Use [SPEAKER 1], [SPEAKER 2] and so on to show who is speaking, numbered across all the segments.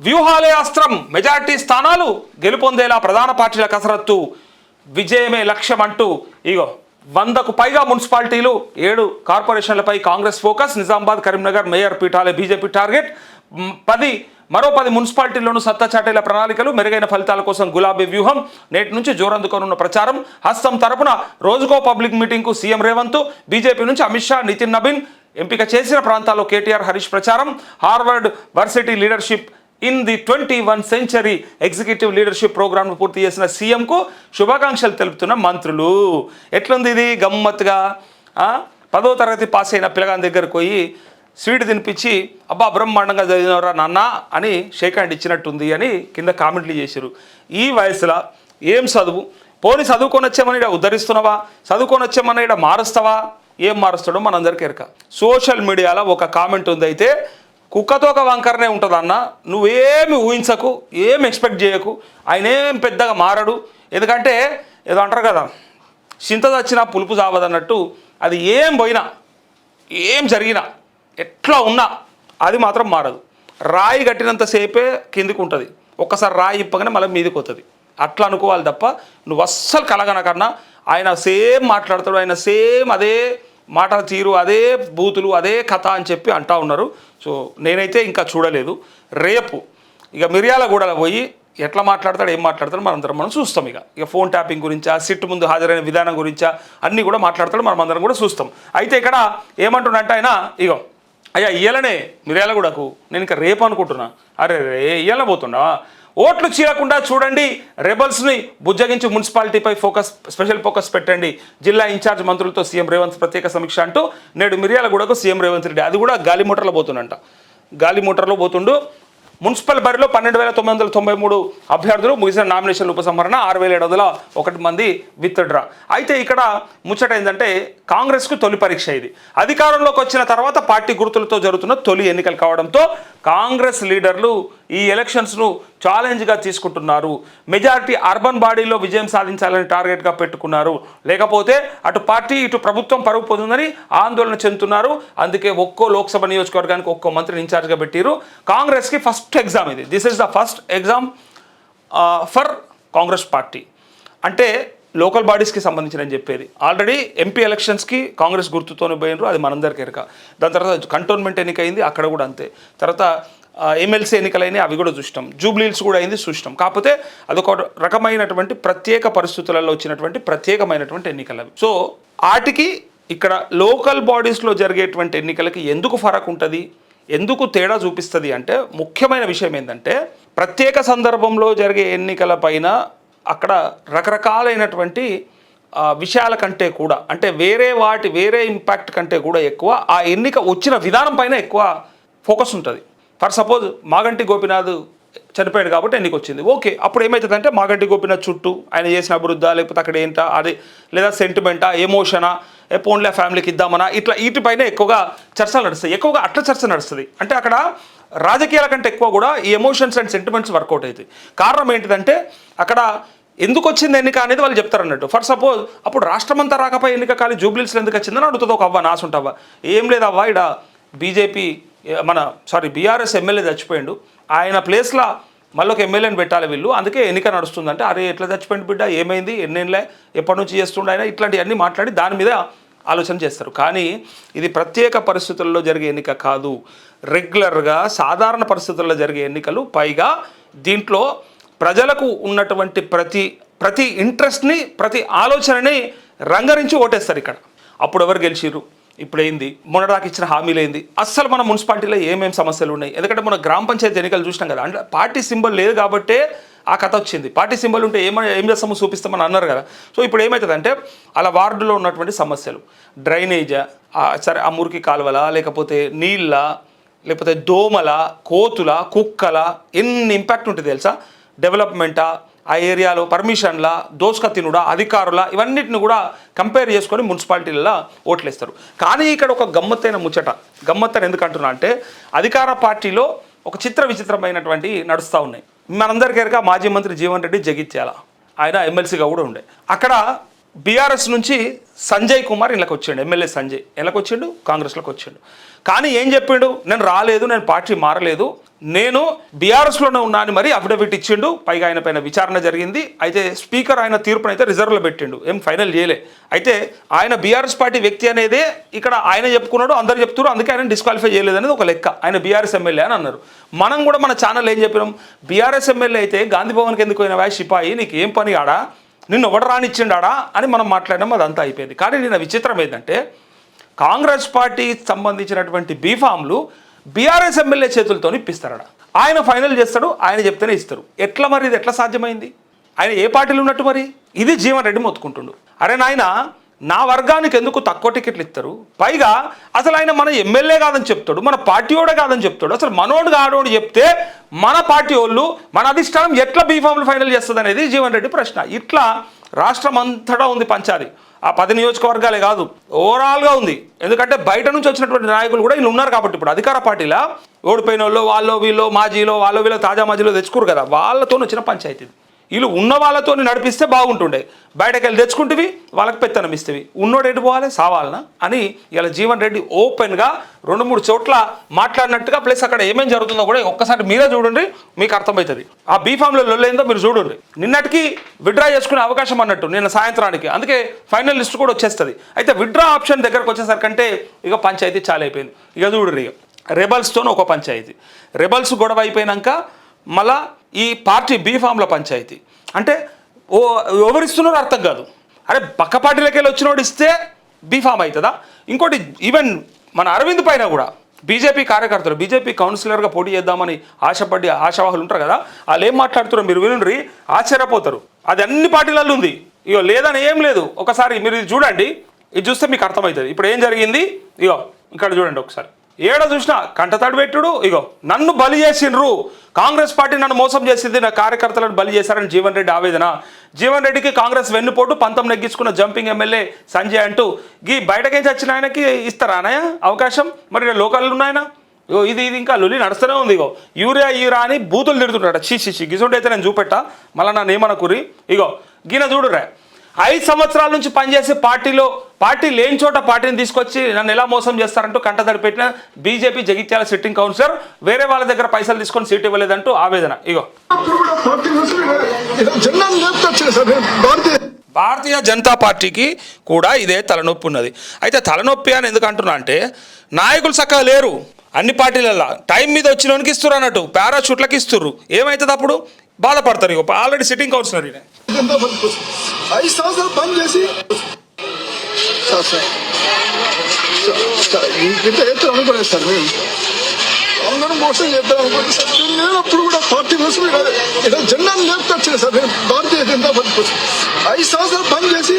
[SPEAKER 1] వ్యూహాలే అస్త్రం మెజారిటీ స్థానాలు గెలుపొందేలా ప్రధాన పార్టీల కసరత్తు విజయమే లక్ష్యం అంటూ ఇగో వందకు పైగా మున్సిపాలిటీలు ఏడు కార్పొరేషన్లపై కాంగ్రెస్ ఫోకస్ నిజామాబాద్ కరీంనగర్ మేయర్ పీఠాలే బీజేపీ టార్గెట్. పది మరో పది మున్సిపాలిటీల్లోనూ సత్తా చాటేల ప్రణాళికలు మెరుగైన ఫలితాల కోసం గులాబీ వ్యూహం నేటి నుంచి జోరందుకోనున్న ప్రచారం. హస్తం తరపున రోజుకో పబ్లిక్ మీటింగ్కు సీఎం రేవంత్ బీజేపీ నుంచి అమిత్ షా నితిన్ నబీన్ ఎంపిక చేసిన ప్రాంతాల్లో కేటీఆర్ హరీష్ ప్రచారం. Harvard varsity leadership in the twenty one century executive leadership ప్రోగ్రామ్ను పూర్తి చేసిన సీఎంకు శుభాకాంక్షలు తెలుపుతున్న మంత్రులు. ఎట్లుంది ఇది? గమ్మత్తుగా పదో తరగతి పాస్ అయిన పిల్లగాని దగ్గరకు పోయి స్వీట్ తినిపించి అబ్బా బ్రహ్మాండంగా చదివినవరా నాన్న అని షేక్ హ్యాండ్ ఇచ్చినట్టుంది అని కింద కామెంట్లు చేశారు. ఈ వయసులో ఏం చదువు? పోనీ చదువుకొని వచ్చామని ఇక్కడ ఉద్ధరిస్తున్నావా? చదువుకొని వచ్చామని ఇక్కడ మారుస్తావా? ఏం మారుస్తాడో మనందరికీ ఎరక. సోషల్ మీడియాలో ఒక కామెంట్ ఉంది అయితే కుక్కతో ఒక వంకరనే ఉంటుంది అన్న. నువ్వేమి ఊహించకు ఏం ఎక్స్పెక్ట్ చేయకు. ఆయన ఏం పెద్దగా మారడు. ఎందుకంటే ఏదో అంటారు కదా చింత చచ్చినా పులుపు చావదన్నట్టు అది ఏం పోయినా ఏం జరిగినా ఎట్లా ఉన్నా అది మాత్రం మారదు. రాయి కట్టినంతసేపే కిందికి ఉంటుంది. ఒక్కసారి రాయి ఇప్పగానే మళ్ళీ మీదకి వస్తుంది అట్లా అనుకోవాలి తప్ప నువ్వు అస్సలు కలగనకన్నా ఆయన సేమ్ మాట్లాడతాడు ఆయన సేమ్ అదే మాటల తీరు అదే బూతులు అదే కథ అని చెప్పి అంటా ఉన్నారు. సో నేనైతే ఇంకా చూడలేదు. రేపు ఇక మిర్యాల పోయి ఎట్లా మాట్లాడతాడు ఏం మాట్లాడతాడు మనందరం మనం చూస్తాం ఇక. ఇక ఫోన్ ట్యాపింగ్ గురించా సిట్ ముందు హాజరైన విధానం గురించా అన్నీ కూడా మాట్లాడతాడు మనం అందరం కూడా చూస్తాం. అయితే ఇక్కడ ఏమంటున్నంటే ఆయన ఇగో అయ్యా ఇయ్యాలనే మిర్యాలగూడకు నేను ఇంకా రేపు అనుకుంటున్నా. అరే రే ఇయ్యాల పోతున్నా ఓట్లు చీలకుండా చూడండి. రెబల్స్ని బుజ్జగించి మున్సిపాలిటీపై ఫోకస్ స్పెషల్ ఫోకస్ పెట్టండి. జిల్లా ఇన్ఛార్జ్ మంత్రులతో సీఎం రేవంత్ ప్రత్యేక సమీక్ష అంటూ నేడు మిర్యాలగూడకు సీఎం రేవంత్ రెడ్డి. అది కూడా గాలి మోటార్లో పోతుండంట. గాలి మోటార్లో పోతుండు. మున్సిపల్ బరిలో పన్నెండు వేల తొమ్మిది వందల తొంభై మూడు అభ్యర్థులు ముగిసిన నామినేషన్ల ఉపసంహరణ ఆరు వేల ఏడు వందల ఒకటి మంది విత్డ్రా. అయితే ఇక్కడ ముచ్చట ఏంటంటే కాంగ్రెస్కు తొలి పరీక్ష ఇది. అధికారంలోకి వచ్చిన తర్వాత పార్టీ గుర్తులతో జరుగుతున్న తొలి ఎన్నికలు కావడంతో కాంగ్రెస్ లీడర్లు ఈ ఎలక్షన్స్ను ఛాలెంజ్గా తీసుకుంటున్నారు. మెజారిటీ అర్బన్ బాడీలో విజయం సాధించాలని టార్గెట్గా పెట్టుకున్నారు. లేకపోతే అటు పార్టీ ఇటు ప్రభుత్వం పరుగు పోతుందని ఆందోళన చెందుతున్నారు. అందుకే ఒక్కో లోక్సభ నియోజకవర్గానికి ఒక్కో మంత్రిని ఇన్ఛార్జ్గా పెట్టారు కాంగ్రెస్కి ఫస్ట్ ఎగ్జామ్ ఇది. This is the first exam for Congress party. అంటే లోకల్ బాడీస్కి సంబంధించిన అని చెప్పేది ఆల్రెడీ ఎంపీ ఎలక్షన్స్కి కాంగ్రెస్ గుర్తుతోనే పోయినరు అది మనందరికీ ఎరక. దాని తర్వాత కంటోన్మెంట్ ఎన్నికైంది. అక్కడ కూడా అంతే. తర్వాత ఎమ్మెల్సీ ఎన్నికలైనవి అవి కూడా చూసినాం. జూబ్లీల్స్ కూడా అయింది చూసినాం. కాకపోతే అదొక రకమైనటువంటి ప్రత్యేక పరిస్థితులలో వచ్చినటువంటి ప్రత్యేకమైనటువంటి ఎన్నికలు అవి. సో వాటికి ఇక్కడ లోకల్ బాడీస్లో జరిగేటువంటి ఎన్నికలకి ఎందుకు ఫరక్ ఉంటుంది ఎందుకు తేడా చూపిస్తుంది అంటే ముఖ్యమైన విషయం ఏంటంటే ప్రత్యేక సందర్భంలో జరిగే ఎన్నికల పైన అక్కడ రకరకాలైనటువంటి విషయాల కంటే కూడా అంటే వేరే వాటి వేరే ఇంపాక్ట్ కంటే కూడా ఎక్కువ ఆ ఎన్నిక వచ్చిన విధానం పైన ఎక్కువ ఫోకస్ ఉంటుంది. ఫర్ సపోజ్ మాగంటి గోపినాథ్ చనిపోయాడు కాబట్టి ఎన్నిక వచ్చింది? ఓకే అప్పుడు ఏమవుతుందంటే మాగంటి గోపినాథ్ చుట్టూ ఆయన చేసిన అభివృద్ధా లేకపోతే అక్కడ ఏంటా అది లేదా సెంటిమెంటా ఎమోషనా ఏ ఫ్యామిలీకి ఇద్దామనా ఇట్లా వీటిపైన ఎక్కువగా చర్చలు నడుస్తాయి. ఎక్కువగా అట్లా చర్చ నడుస్తుంది. అంటే అక్కడ రాజకీయాల కంటే ఎక్కువ కూడా ఈ ఎమోషన్స్ అండ్ సెంటిమెంట్స్ వర్కౌట్ అవుతాయి. కారణం ఏంటిదంటే అక్కడ ఎందుకు వచ్చింది ఎన్నిక అనేది వాళ్ళు చెప్తారు అన్నట్టు. ఫర్ సపోజ్ అప్పుడు రాష్ట్రమంతా రాకపోయి ఎన్నిక ఖాళీ జూబ్లీస్లో ఎందుకు వచ్చిందని అడుగుతుంది. ఒక అవ్వ నాసుంటవ్వ. ఏం లేదవ్వ ఇడ బీజేపీ మన సారీ బీఆర్ఎస్ ఎమ్మెల్యే చచ్చిపోయిండు. ఆయన ప్లేస్లో మళ్ళీ ఒక ఎమ్మెల్యేని పెట్టాలి వీళ్ళు. అందుకే ఎన్నిక నడుస్తుందంటే అరే ఎట్లా చచ్చిపోయింది బిడ్డ? ఏమైంది? ఎన్నేళ్ళే? ఎప్పటి నుంచి చేస్తుండే ఆయన? ఇట్లాంటివన్నీ మాట్లాడి దాని మీద ఆలోచన చేస్తారు. కానీ ఇది ప్రత్యేక పరిస్థితుల్లో జరిగే ఎన్నిక కాదు. రెగ్యులర్గా సాధారణ పరిస్థితుల్లో జరిగే ఎన్నికలు పైగా దీంట్లో ప్రజలకు ఉన్నటువంటి ప్రతి ప్రతి ఇంట్రెస్ట్ని ప్రతి ఆలోచనని రంగరించి ఓటేస్తారు ఇక్కడ. అప్పుడు ఎవరు గెలిచిర్రు? ఇప్పుడు ఏంది మొన్నటిదాకా ఇచ్చిన హామీలు ఏంది అస్సలు మన మున్సిపాలిటీలో ఏమేమి సమస్యలు ఉన్నాయి ఎందుకంటే మన గ్రామ పంచాయతీ ఎన్నికలు చూసినాం కదా అంటే పార్టీ సింబల్ లేదు కాబట్టే ఆ కథ వచ్చింది. పార్టీ సింబల్ ఉంటే ఏమని ఏం చేస్తామో చూపిస్తామని అన్నారు కదా. సో ఇప్పుడు ఏమవుతుందంటే అలా వార్డులో ఉన్నటువంటి సమస్యలు. డ్రైనేజా సరే ఆ మురికి కాలువల లేకపోతే నీళ్ళ లేకపోతే దోమల కోతుల కుక్కల ఎన్ని ఇంపాక్ట్ ఉంటుంది తెలుసా? డెవలప్మెంటా ఆ ఏరియాలో పర్మిషన్ల దోసుక తినుడా అధికారుల ఇవన్నిటిని కూడా కంపేర్ చేసుకొని మున్సిపాలిటీలలో ఓట్లేస్తారు. కానీ ఇక్కడ ఒక గమ్మత్తైన ముచ్చట. గమ్మత్తని ఎందుకంటున్నా అంటే అధికార పార్టీలో ఒక చిత్ర విచిత్రమైనటువంటి నడుస్తూ ఉన్నాయి. మనందరికీ మాజీ మంత్రి జీవన్ రెడ్డి జగిత్యాల. ఆయన ఎమ్మెల్సీగా కూడా ఉండే. అక్కడ బీఆర్ఎస్ నుంచి సంజయ్ కుమార్ ఇళ్ళకి వచ్చిండు. ఎమ్మెల్యే సంజయ్. ఇళ్ళకి వచ్చిండు కాంగ్రెస్లోకి వచ్చిండు. కానీ ఏం చెప్పిండు? నేను రాలేదు నేను పార్టీ మారలేదు. నేను బీఆర్ఎస్లోనే ఉన్నా అని మరి అఫిడవిట్ ఇచ్చిండు. పైగా ఆయన పైన విచారణ జరిగింది. అయితే స్పీకర్ ఆయన తీర్పును అయితే రిజర్వ్లో పెట్టిండు. ఏం ఫైనల్ చేయలే. అయితే ఆయన బీఆర్ఎస్ పార్టీ వ్యక్తి అనేదే ఇక్కడ ఆయన చెప్పుకున్నాడు అందరు చెప్తున్నారు. అందుకే ఆయన డిస్క్వాలిఫై చేయలేదు అనేది ఒక లెక్క. ఆయన బీఆర్ఎస్ ఎమ్మెల్యే అని అన్నారు. మనం కూడా మన ఛానల్ ఏం చెప్పినాం? బీఆర్ఎస్ ఎమ్మెల్యే అయితే గాంధీ భవన్కి ఎందుకు పోయినవా సిపాయి? నీకు ఏం పని ఆడా? నిన్ను ఎవడు రానిచ్చిండాడా? అని మనం మాట్లాడినాం. అదంతా అయిపోయింది. కానీ నిన్న విచిత్రం ఏంటంటే కాంగ్రెస్ పార్టీ సంబంధించినటువంటి బీఫామ్లు బీఆర్ఎస్ ఎమ్మెల్యే చేతులతో ఇప్పిస్తారట. ఆయన ఫైనల్ చేస్తాడు ఆయన చెప్తేనే ఇస్తారు. ఎట్లా మరి ఇది ఎట్లా సాధ్యమైంది? ఆయన ఏ పార్టీలు ఉన్నట్టు మరి? ఇది జీవన్ రెడ్డి మొత్తుకుంటుండు. అరే నాయన నా వర్గానికి ఎందుకు తక్కువ టికెట్లు ఇస్తారు? పైగా అసలు ఆయన మన ఎమ్మెల్యే కాదని చెప్తాడు మన పార్టీ వాడే కాదని చెప్తాడు. అసలు మనోడు కాడోడు చెప్తే మన పార్టీ వాళ్ళు మన అధిష్టానం ఎట్లా బీఫామ్లు ఫైనల్ చేస్తుంది అనేది జీవన్ రెడ్డి ప్రశ్న. ఇట్లా రాష్ట్రం అంతటా ఉంది పంచాది. ఆ పది నియోజకవర్గాలే కాదు ఓవరాల్గా ఉంది. ఎందుకంటే బయట నుంచి వచ్చినటువంటి నాయకులు కూడా వీళ్ళు ఉన్నారు కాబట్టి ఇప్పుడు అధికార పార్టీలా ఓడిపోయిన వాళ్ళు వాళ్ళు వీళ్ళు మాజీలో వాళ్ళు వీళ్ళు తాజా మాజీలో తెచ్చుకోరు కదా వాళ్ళతో వచ్చిన పంచాయతీ వీళ్ళు ఉన్న వాళ్ళతో నడిపిస్తే బాగుంటుండే. బయటకు వెళ్ళి తెచ్చుకుంటేవి వాళ్ళకి పెత్తనం ఇస్తేవి. ఉన్నోడు ఎటు పోవాలి? సావాలనా? అని ఇలా జీవన్ రెడ్డి ఓపెన్గా రెండు మూడు చోట్ల మాట్లాడినట్టుగా ప్లస్ అక్కడ ఏమేమి జరుగుతుందో కూడా ఒక్కసారి మీరే చూడండి మీకు అర్థమవుతుంది. ఆ బీఫామ్లో లొల్లైందో మీరు చూడండి. నిన్నటికి విడ్రా చేసుకునే అవకాశం అన్నట్టు నిన్న సాయంత్రానికి. అందుకే ఫైనల్ లిస్ట్ కూడా వచ్చేస్తుంది. అయితే విడ్రా ఆప్షన్ దగ్గరకు వచ్చేసరికంటే ఇక పంచాయతీ చాలా అయిపోయింది ఇక చూడండి ఇక. రెబల్స్తో ఒక పంచాయతీ. రెబల్స్ గొడవ అయిపోయినాక మళ్ళా ఈ పార్టీ బీఫామ్ల పంచాయతీ. అంటే ఓ ఎవరిస్తున్నారో అర్థం కాదు. అరే పక్క పార్టీలకి వెళ్ళి వచ్చినోడు ఇస్తే బీఫామ్ అవుతుందా? ఇంకోటి ఈవెన్ మన అరవింద్ పైన కూడా బీజేపీ కార్యకర్తలు బీజేపీ కౌన్సిలర్గా పోటీ చేద్దామని ఆశపడి ఆశావాహులు ఉంటారు కదా వాళ్ళు ఏం మాట్లాడుతారో మీరు వినుండ్రి ఆశ్చర్యపోతారు. అది అన్ని పార్టీలలో ఉంది. ఇగో లేదని ఏం లేదు. ఒకసారి మీరు ఇది చూడండి ఇది చూస్తే మీకు అర్థమవుతుంది. ఇప్పుడు ఏం జరిగింది? ఇగో ఇక్కడ చూడండి ఒకసారి. ఏడ చూసినా కంటతడి పెట్టుడు. ఇగో నన్ను బలి చేసిండ్రు. కాంగ్రెస్ పార్టీ నన్ను మోసం చేసింది నా కార్యకర్తలను బలి చేశారని జీవన్ రెడ్డి ఆవేదన. జీవన్ రెడ్డికి కాంగ్రెస్ వెన్నుపోటు పంతం నెగ్గించుకున్న జంపింగ్ ఎమ్మెల్యే సంజయ్ అంటూ గీ బయటకేంచి వచ్చిన ఆయనకి ఇస్తారా అన్నయ్య అవకాశం? మరి లోకల్ ఉన్నాయన? ఇగో ఇది ఇది ఇంకా లొలి నడుస్తూనే ఉంది ఇగో. యూరియా ఈరా అని బూతులు తిడుతుంటాడు చీ చీ చీ గిజుండి అయితే నేను చూపెట్టా. మళ్ళీ నన్ను ఏమనుకురి ఇగో గిన చూడురా ఐదు సంవత్సరాల నుంచి పనిచేసే పార్టీలో పార్టీ లేని చోట పార్టీని తీసుకొచ్చి నన్ను ఎలా మోసం చేస్తారంటూ కంటతడి పెట్టిన బీజేపీ జగిత్యాల సిట్టింగ్ కౌన్సిలర్ వేరే వాళ్ళ దగ్గర పైసలు తీసుకొని సీట్ ఇవ్వలేదంటూ ఆవేదన. ఇగో.
[SPEAKER 2] భారతీయ
[SPEAKER 1] జనతా పార్టీకి కూడా ఇదే తలనొప్పి ఉన్నది. అయితే తలనొప్పి అని ఎందుకు అంటున్నా అంటే నాయకులు చక్కగా లేరు. అన్ని పార్టీలలో టైం మీద వచ్చిన ఇస్తున్నారు అన్నట్టు. పారాషూట్లకి ఇస్తుర్రు. ఏమవుతుంది అప్పుడు? బాధపడతారు ఇక ఆల్రెడీ సిట్టింగ్ కౌన్సిలర్ ఈయన.
[SPEAKER 2] జనతా పార్టీ కోసం ఐదు సంవత్సరాలు పని చేసి సార్ సార్. సార్, సార్ ఇంత ఎత్తున అనుకోలేదు సార్ మేము. అందరూ మోసం చేద్దాం అనుకోండి సార్ నేను లేనప్పుడు కూడా పార్టీ కోసం ఇలా ఇలా జెండాను లేపుకొచ్చింది సార్ నేను. భారతీయ జనతా పార్టీ కోసం ఐదు సంవత్సరాలు పని చేసి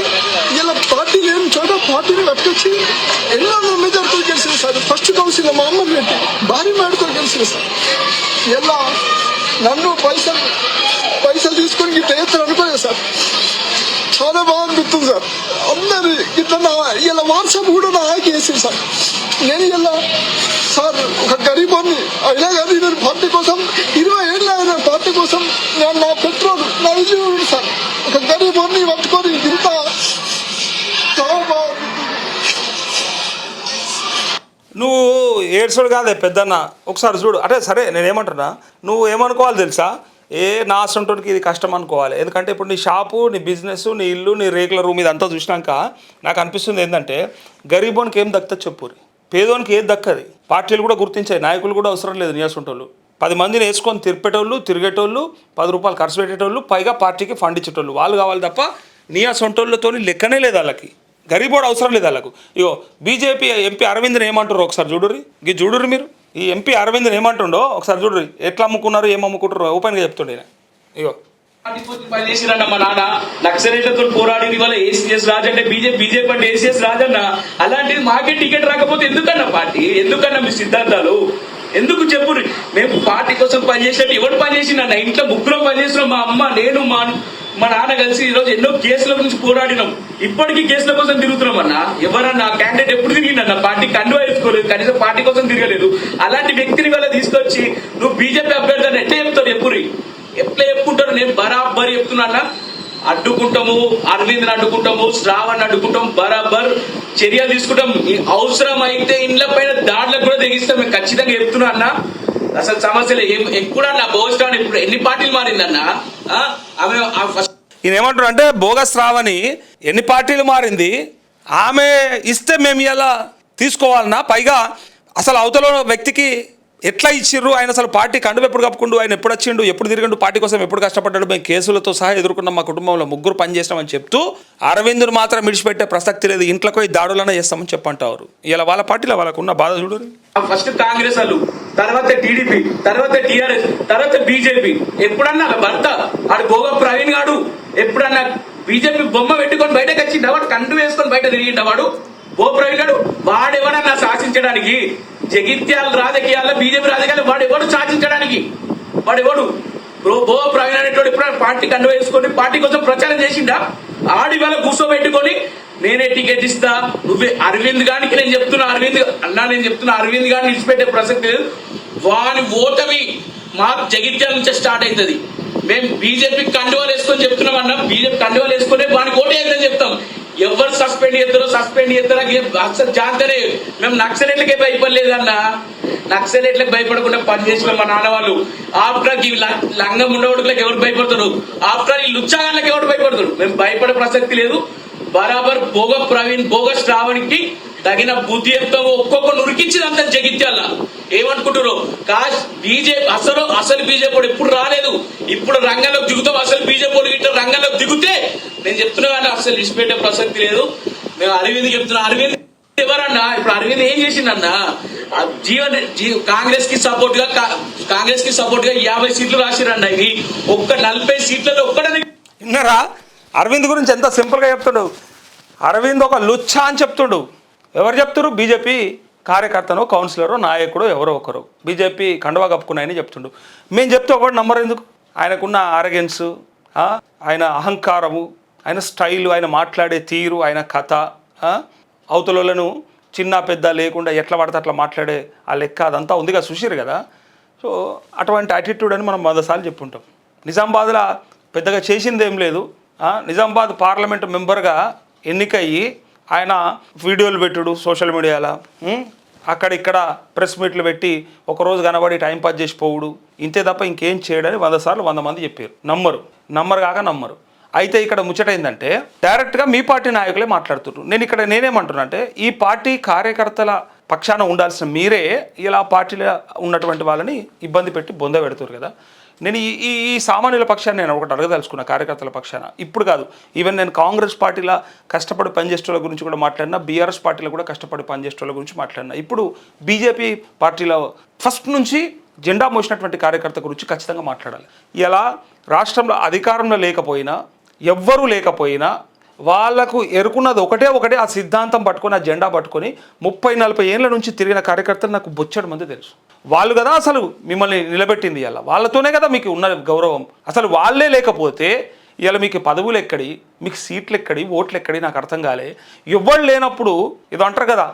[SPEAKER 2] ఇలా పార్టీ లేని చోట పార్టీని పట్టుకొచ్చి ఎన్నో వందల మెజార్టీతో గెలిచింది సార్? ఫస్ట్ కౌన్సిల్ మా అమ్మ పెట్టి భారీ మేడతో గెలిచింది సార్. ఎలా? నన్ను పైసలు పైసలు తీసుకుని ఇట్లా ఎత్తున అనుకోలేదు సార్. చాలా బాగా అనిపిస్తుంది సార్. అందరు ఇట్లా నా ఇలా వాట్సాప్ కూడా నా ఆకి వేసింది సార్. నేను ఇలా సార్ ఒక గరీబాన్ని అయినా కానీ నేను పార్టీ
[SPEAKER 1] ఏడ్చుడు కాదే పెద్దన్న. ఒకసారి చూడు. అంటే సరే నేనేమంటున్నా నువ్వు ఏమనుకోవాలి తెలుసా? ఏ నా అసంటోడికి ఇది కష్టం అనుకోవాలి. ఎందుకంటే ఇప్పుడు నీ షాపు నీ బిజినెస్ నీ ఇల్లు నీ రేకుల రూమ్ ఇదంతా చూసినాక నాకు అనిపిస్తుంది ఏంటంటే గరీబోనికి ఏం దక్కుతుంది చెప్పురి పేదోనికి ఏది దక్కది? పార్టీలు కూడా గుర్తించాయి. నాయకులు కూడా అవసరం లేదు నీయాసుంటోళ్ళు పది మందిని వేసుకొని తిరిపేటోళ్ళు తిరిగేటోళ్ళు పది రూపాయలు ఖర్చు పెట్టేటోళ్ళు పైగా పార్టీకి ఫండ్ ఇచ్చేటోళ్ళు. వాళ్ళు కావాలి తప్ప నీయా అసంటోళ్ళతో లెక్కనే లేదు వాళ్ళకి. గరీబోడు అవసరం లేదు వాళ్ళకు. ఇగో బీజేపీ ఎంపీ అరవింద్ని ఏమంటారు ఒకసారి చూడుర్రి? ఇది చూడుర్రి మీరు? ఈ ఎంపీ అరవింద్ని ఏమంటుండో ఒకసారి చూడుర్రి. ఎట్లా అమ్ముకున్నారు ఏం అమ్ముకుంటారు ఓపెన్గా చెప్తుండే ఇగో.
[SPEAKER 3] పార్టీకి మా నాన్న. నక్సలైట్లతో పోరాడింది వల్ల ఏసీఎస్ రాజు అంటే బీజేపీ బీజేపీ అంటే ఏసీఎస్ రాజన్న. అలాంటిది మాకే టికెట్ రాకపోతే ఎందుకన్నా పార్టీ? ఎందుకన్నా మీ సిద్ధాంతాలు? ఎందుకు చెప్పు మేము పార్టీ కోసం పనిచేసినట్టు ఎవరు పనిచేసిన ఇంట్లో ముగ్గురం పనిచేసిన మా అమ్మ నేను మా మా నాన్న కలిసి ఈరోజు ఎన్నో కేసుల గురించి పోరాడినాం. ఇప్పటికీ కేసుల కోసం తిరుగుతున్నాం అన్న. ఎవరన్నా క్యాండిడేట్ ఎప్పుడు తిరిగిందన్న పార్టీ కండువా వేసుకోలేదు కనీసం పార్టీ కోసం తిరగలేదు. అలాంటి వ్యక్తిని వల్ల తీసుకొచ్చి నువ్వు బీజేపీ అభ్యర్థి అని ఎట్లా చెప్తావు ఎప్పుడు ఎట్లా చెప్పుకుంటారు? నేను బరాబర్ చెప్తున్నా అడ్డుకుంటాము అరవింద్ అడ్డుకుంటాము శ్రావణ్ అడ్డుకుంటాం బరాబర్ చర్య తీసుకుంటాం. ఈ అవసరం అయితే ఇండ్ల పైన దాడులకు కూడా తెగిస్తాం. మేము ఖచ్చితంగా చెప్తున్నా అన్న. అసలు సమస్యలు. ఏం ఎప్పుడన్నా నా ఇప్పుడు ఎన్ని పార్టీలు మారిందన్నా? ఆమె
[SPEAKER 1] ఈయన ఏమంటారు అంటే బోగస్ రావని ఎన్ని పార్టీలు మారింది ఆమె ఇస్తే మేము ఇలా తీసుకోవాలన్నా పైగా అసలు అవతల వ్యక్తికి ఎట్లా ఇచ్చిర్రు? ఆయన అసలు పార్టీ కండు ఎప్పుడు కప్పుకుండు? ఆయన ఎప్పుడు వచ్చిండు? ఎప్పుడు తిరిగిండు? పార్టీ కోసం ఎప్పుడు కష్టపడ్డాడు? మేము కేసులతో సహా ఎదుర్కొన్నాం మా కుటుంబంలో ముగ్గురు పనిచేసినామని చెప్తూ అరవిందును మాత్రం విడిచిపెట్టే ప్రసక్తి లేదు. ఇంట్లోకి పోయి దాడులనే చేస్తామని చెప్పంటారు. ఇలా వాళ్ళ పార్టీలో వాళ్ళకున్న బాధ చూడరు
[SPEAKER 3] ఫస్ట్ కాంగ్రెస్ వాళ్ళు తర్వాత టీడీపీ తర్వాత టీఆర్ఎస్ తర్వాత బీజేపీ. ఎప్పుడన్నా భర్త ఆడు గోగ ప్రవీణ్ గాడు ఎప్పుడన్నా బీజేపీ బొమ్మ పెట్టుకొని బయటకు వచ్చిండా వాడు? కండు వేసుకొని బయట తిరిగిండ వాడు? గో వాడెవడన్నా శాసించడానికి? జగిత్యాల రాజకీయాల్లో బీజేపీ రాజకీయాలు వాడు ఎవడు శాసించడానికి? వాడు ఎవడు బ్రో బో ప్రవీణ్ అనేటువంటి పార్టీ కండు వేసుకొని పార్టీ కోసం ప్రచారం చేసిండా? ఆడి వేళ కూర్చోబెట్టుకొని నేనే టికెట్ ఇస్తా నువ్వే అరవింద్ గానికి నేను చెప్తున్నా అరవింద్ అన్నా నేను చెప్తున్నా అరవింద్ గారిని విడిచిపెట్టే ప్రసక్తి లేదు. వాని ఓటమి మాకు జగిత్యాల నుంచే స్టార్ట్ అవుతుంది మేము బీజేపీ కండువాలు వేసుకొని చెప్తున్నాం అన్నా బీజేపీ కండువాలు వేసుకొని వానికి ఓటే వేద్దని చెప్తాం? ఎవరు సస్పెండ్ చేస్తారో సస్పెండ్ చేస్తారా? అసలు జాతరే మేము నక్సలెట్లకే భయపడలేదు నక్సలెట్లకు భయపడకుండా పనిచేసిన మా నాన్న వాళ్ళు. ఆఫ్టర్ ఈ లంగం ఉండవడుకులకు ఎవరు భయపడతారు? ఆఫ్టర్ ఈ లుచ్చాగాళ్ళకి ఎవరు భయపడతారు? మేము భయపడే ప్రసక్తి లేదు. బరాబర్ భోగ ప్రవీణ్ భోగ శ్రావణికి తగిన బుద్ధి ఎంతో ఒక్కొక్క నురికించిందంత జగిత్యాల. ఏమనుకుంటారు కాష్ బీజేపీ అసలు అసలు బీజేపీ ఎప్పుడు రాలేదు. ఇప్పుడు రంగంలోకి దిగుతాం. అసలు బీజేపీ ఇట్లా రంగంలోకి దిగుతే నేను చెప్తున్నా కానీ అసలు విడిచిపెట్టే ప్రసక్తి లేదు. మేము అరవింద్ చెప్తున్నా. అరవింద్ ఎవరన్నా? ఇప్పుడు అరవింద్ ఏం చేసిండన్నా? ఆ జీవన్ కాంగ్రెస్కి సపోర్ట్గా కా- కాంగ్రెస్కి సపోర్ట్గా యాభై సీట్లు రాసిరండి అవి ఒక్క నలభై సీట్లలో ఒక్కడని
[SPEAKER 1] విన్నారా? అరవింద్ గురించి ఎంత సింపుల్గా చెప్తుడు. అరవింద్ ఒక లుచ్చా అని చెప్తుడు. ఎవరు చెప్తున్నారు బీజేపీ కార్యకర్తను కౌన్సిలరు నాయకుడు ఎవరో ఒకరు. బీజేపీ కండువా కప్పుకున్నాయని చెప్తుండు. మేము చెప్తే ఒకటి నంబర్ ఎందుకు? ఆయనకున్న ఆరగెన్స్ ఆయన అహంకారము ఆయన స్టైలు ఆయన మాట్లాడే తీరు ఆయన కథ అవతలలను అవతలను చిన్న పెద్ద లేకుండా ఎట్లా పడితే అట్లా మాట్లాడే ఆ లెక్క అదంతా ఉందిగా చూసిరు కదా. సో అటువంటి యాటిట్యూడ్ అని మనం వంద సార్లు చెప్పుంటాం. నిజామాబాద్లో పెద్దగా చేసింది ఏం లేదు. నిజామాబాద్ పార్లమెంట్ మెంబర్గా ఎన్నికయ్యి ఆయన వీడియోలు పెట్టుడు సోషల్ మీడియాలో. అక్కడిక్కడ ప్రెస్ మీట్లు పెట్టి ఒకరోజు కనబడి టైం పాస్ చేసి పోవుడు. ఇంతే తప్ప ఇంకేం చేయడని వంద సార్లు వంద మంది చెప్పారు. నమ్మరు. నమ్మరు కాక నమ్మరు. అయితే ఇక్కడ ముచ్చట ఏంటంటే డైరెక్ట్గా మీ పార్టీ నాయకులే మాట్లాడుతున్నారు నేను ఇక్కడ నేనేమంటున్నా అంటే ఈ పార్టీ కార్యకర్తల పక్షాన ఉండాల్సిన మీరే ఇలా పార్టీలో ఉన్నటువంటి వాళ్ళని ఇబ్బంది పెట్టి బొంద పెడుతున్నారు కదా. నేను ఈ ఈ సామాన్యుల పక్షాన్ని నేను ఒకటి అడగదలుచుకున్నా కార్యకర్తల పక్షాన. ఇప్పుడు కాదు ఈవెన్ నేను కాంగ్రెస్ పార్టీలో కష్టపడి పనిచేసేవాళ్ళ గురించి కూడా మాట్లాడినా బీఆర్ఎస్ పార్టీలో కూడా కష్టపడి పనిచేసేవాళ్ళ గురించి మాట్లాడినా. ఇప్పుడు బీజేపీ పార్టీలో ఫస్ట్ నుంచి జెండా మోసినటువంటి కార్యకర్త గురించి ఖచ్చితంగా మాట్లాడాలి. ఇలా రాష్ట్రంలో అధికారంలో లేకపోయినా ఎవ్వరూ లేకపోయినా వాళ్ళకు ఎరుకున్నది ఒకటే ఒకటే ఆ సిద్ధాంతం పట్టుకొని ఆ జెండా పట్టుకొని ముప్పై నలభై ఏళ్ళ నుంచి తిరిగిన కార్యకర్తలు నాకు బొచ్చడు మంది తెలుసు. వాళ్ళు కదా అసలు మిమ్మల్ని నిలబెట్టింది ఇలా వాళ్ళతోనే కదా మీకు ఉన్న గౌరవం. అసలు వాళ్ళే లేకపోతే ఇలా మీకు పదవులు ఎక్కడి మీకు సీట్లు ఎక్కడి ఓట్లు ఎక్కడి నాకు అర్థం కాలే. ఎవ్వరు లేనప్పుడు ఇది అంటారు కదా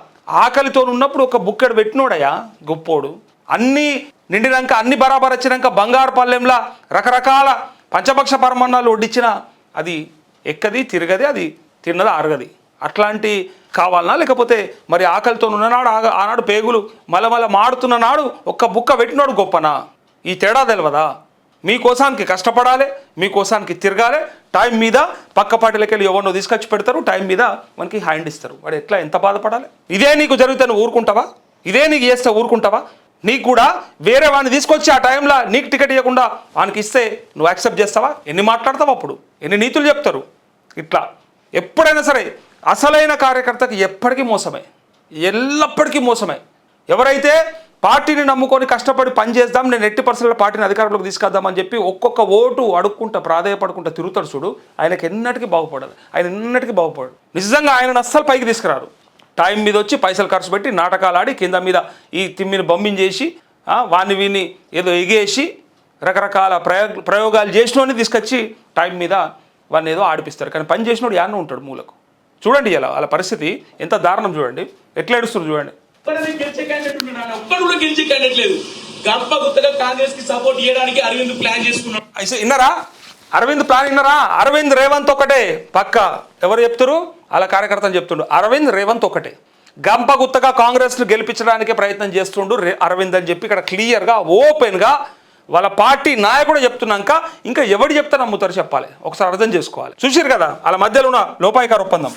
[SPEAKER 1] ఆకలితో ఉన్నప్పుడు ఒక బుక్కడు పెట్టినోడయా గొప్పోడు. అన్నీ నిండినాక అన్ని బరాబర్ వచ్చినాక బంగారు పల్లెంలా రకరకాల పంచపక్ష పరమాన్నాలు వడ్డించిన అది ఎక్కది తిరగది అది తిన్నది అరగది అట్లాంటి కావాలనా? లేకపోతే మరి ఆకలితో ఉన్ననాడు ఆగ- ఆనాడు పేగులు మలమల మాడుతున్న నాడు ఒక్క బుక్క పెట్టినాడు గొప్పనా? ఈ తేడా తెలియదా మీకోసానికి కష్టపడాలి మీకోసానికి తిరగాలి టైం మీద పక్క ఎవరినో తీసుకొచ్చి పెడతారు టైం మీద మనకి హ్యాండ్ ఇస్తారు. వాడు ఎట్లా ఎంత బాధపడాలి? ఇదే నీకు జరిగితే నువ్వు ఊరుకుంటావా? ఇదే నీకు చేస్తే ఊరుకుంటావా? నీకు కూడా వేరే వాడిని తీసుకొచ్చి ఆ టైంలో నీకు టికెట్ ఇవ్వకుండా వానికి ఇస్తే నువ్వు యాక్సెప్ట్ చేస్తావా? ఎన్ని మాట్లాడతావు అప్పుడు? ఎన్ని నీతులు చెప్తారు? ఇట్లా. ఎప్పుడైనా సరే అసలైన కార్యకర్తకి ఎప్పటికీ మోసమే. ఎల్లప్పటికీ మోసమే. ఎవరైతే పార్టీని నమ్ముకొని కష్టపడి పనిచేద్దాం నేను ఎట్టి పర్సెంట్ పార్టీని అధికారంలోకి తీసుకొద్దామని చెప్పి ఒక్కొక్క ఓటు అడుక్కుంటా ప్రాధాయపడుకుంటా తిరుగుతాడు చూడు ఆయనకి ఎన్నటికీ బాగుపడదు. ఆయన ఎన్నటికీ బాగుపడదు నిజంగా ఆయన అస్సలు పైకి తీసుకురారు. టైం మీద వచ్చి పైసలు ఖర్చు పెట్టి నాటకాలు ఆడి కింద మీద ఈ తిమ్మిని బొమ్మించేసి ఆ, వాన్ని వీన్ని ఏదో ఎగేసి రకరకాల ప్రయోగ ప్రయోగాలు చేసినోని తీసుకొచ్చి టైం మీద వాడిని ఏదో ఆడిపిస్తారు. కానీ పని చేసినోడు యాన్న ఉంటాడు మూలకు. చూడండి ఇలా వాళ్ళ పరిస్థితి. ఎంత దారుణం చూడండి. ఎట్లా ఏడుస్తారు చూడండి.
[SPEAKER 3] గుత్తగా కాంగ్రెస్కి సపోర్ట్ చేయడానికి అరవింద్ ప్లాన్ చేసుకున్నాడు.
[SPEAKER 1] అయితే విన్నారా? అరవింద్ ప్లాన్ విన్నారా? అరవింద్ రేవంత్ ఒకటే పక్క. ఎవరు చెప్తారు? అలా కార్యకర్తలు చెప్తుండు. అరవింద్ రేవంత్ ఒకటే గంప గుత్తగా కాంగ్రెస్ను గెలిపించడానికే ప్రయత్నం చేస్తుండు రే అరవింద్ అని చెప్పి ఇక్కడ క్లియర్గా ఓపెన్గా వాళ్ళ పార్టీ నాయకుడు చెప్తున్నాక ఇంకా ఎవడు చెప్తే నమ్ముతారు చెప్పాలి. ఒకసారి అర్థం చేసుకోవాలి. చూసిరు కదా వాళ్ళ మధ్యలో ఉన్న లోపాయికార ఒప్పందం.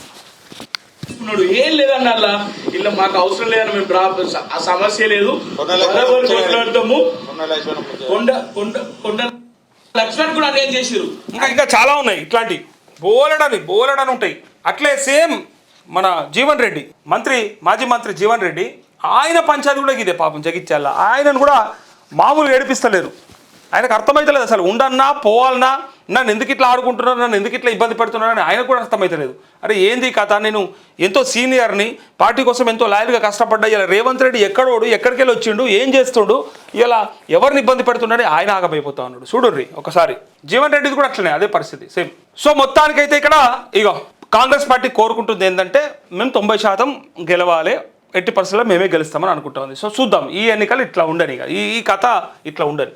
[SPEAKER 3] ఉన్నాడు. ఏం లేదన్న అలా ఇలా మాకు అవసరం లేదని మేము ఆ సమస్య లేదు. బరాబర్ కొట్లాడతాము కొండ కొండ కొండ లక్ష్మణ్ కూడా చేసిరు
[SPEAKER 1] ఇంకా ఇంకా చాలా ఉన్నాయి ఇట్లాంటి. బోలెడని బోలెడని ఉంటాయి. అట్లే సేమ్ మన జీవన్ రెడ్డి మంత్రి మాజీ మంత్రి జీవన్ రెడ్డి ఆయన పంచాయతీ కూడా ఇదే పాపం జగిత్యాల. ఆయనను కూడా మామూలుగా ఏడిపిస్తలేరు. ఆయనకు అర్థమైతలేదు అసలు. ఉండన్నా పోవాలన్నా నన్ను ఎందుకు ఇట్లా ఆడుకుంటున్నారు నన్ను ఎందుకు ఇట్లా ఇబ్బంది పెడుతున్నారు అని ఆయన కూడా అర్థమైతలేదు. అరే ఏంది కథ? నేను ఎంతో సీనియర్ని పార్టీ కోసం ఎంతో లాయల్గా కష్టపడ్డా ఇలా రేవంత్ రెడ్డి ఎక్కడోడు ఎక్కడికి వెళ్ళి వచ్చిండు ఏం చేస్తుండు ఇలా ఎవరిని ఇబ్బంది పెడుతున్నాడని ఆయన ఆగమైపోతా ఉన్నాడు. చూడుర్రి ఒకసారి. జీవన్ రెడ్డిది కూడా అట్లనే అదే పరిస్థితి సేమ్. సో మొత్తానికైతే ఇక్కడ ఇగో కాంగ్రెస్ పార్టీ కోరుకుంటుంది ఏంటంటే మేము తొంభై శాతం గెలవాలి ఎట్టి పరిస్థితుల్లో మేమే గెలుస్తామని అనుకుంటుంది సో చూద్దాం. ఈ ఎన్నికలు ఇట్లా ఉండని ఈ ఈ కథ ఇట్లా ఉండని.